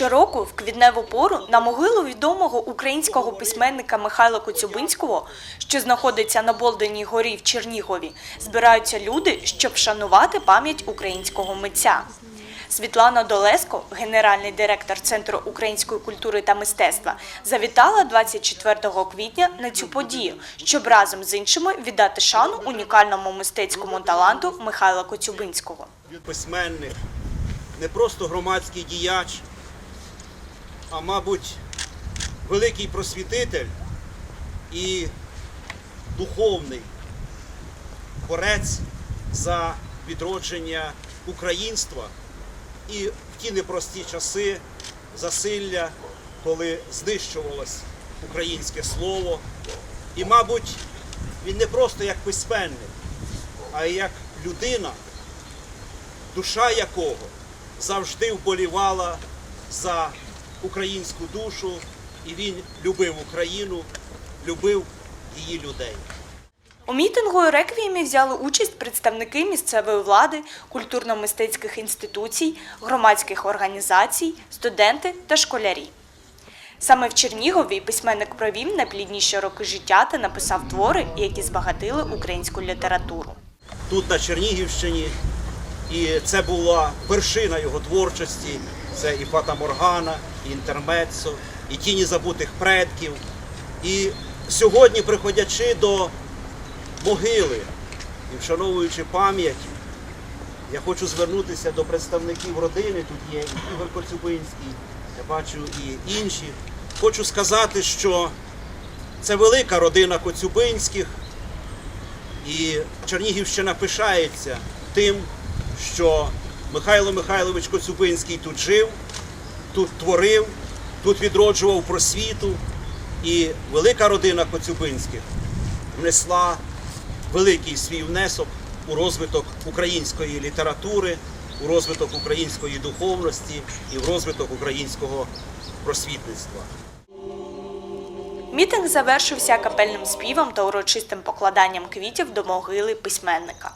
Щороку в квітневу пору на могилу відомого українського письменника Михайла Коцюбинського, що знаходиться на Болденій горі в Чернігові, збираються люди, щоб вшанувати пам'ять українського митця. Світлана Долеско, генеральний директор Центру української культури та мистецтва, завітала 24 квітня на цю подію, щоб разом з іншими віддати шану унікальному мистецькому таланту Михайла Коцюбинського. письменник, не просто громадський діяч, а мабуть, великий просвітитель і духовний борець за відродження українства і в ті непрості часи засилля, коли знищувалось українське слово. І, мабуть, він не просто як письменник, а як людина, душа якого завжди вболівала за українську душу, і він любив Україну, любив її людей. У мітингу і реквіємі взяли участь представники місцевої влади, культурно-мистецьких інституцій, громадських організацій, студенти та школярі. Саме в Чернігові письменник провів найплідніші роки життя та написав твори, які збагатили українську літературу. Тут на Чернігівщині, і це була вершина його творчості. Це і Фата Моргана, і Інтермеццо, і Тіні забутих предків. І сьогодні, приходячи до могили і вшановуючи пам'ять, я хочу звернутися до представників родини. Тут є і Ігор Коцюбинський, я бачу і інші. Хочу сказати, що це велика родина Коцюбинських, і Чернігівщина пишається тим, що Михайло Михайлович Коцюбинський тут жив, тут творив, тут відроджував просвіту. І велика родина Коцюбинських внесла великий свій внесок у розвиток української літератури, у розвиток української духовності і в розвиток українського просвітництва. Мітинг завершився капельним співом та урочистим покладанням квітів до могили письменника.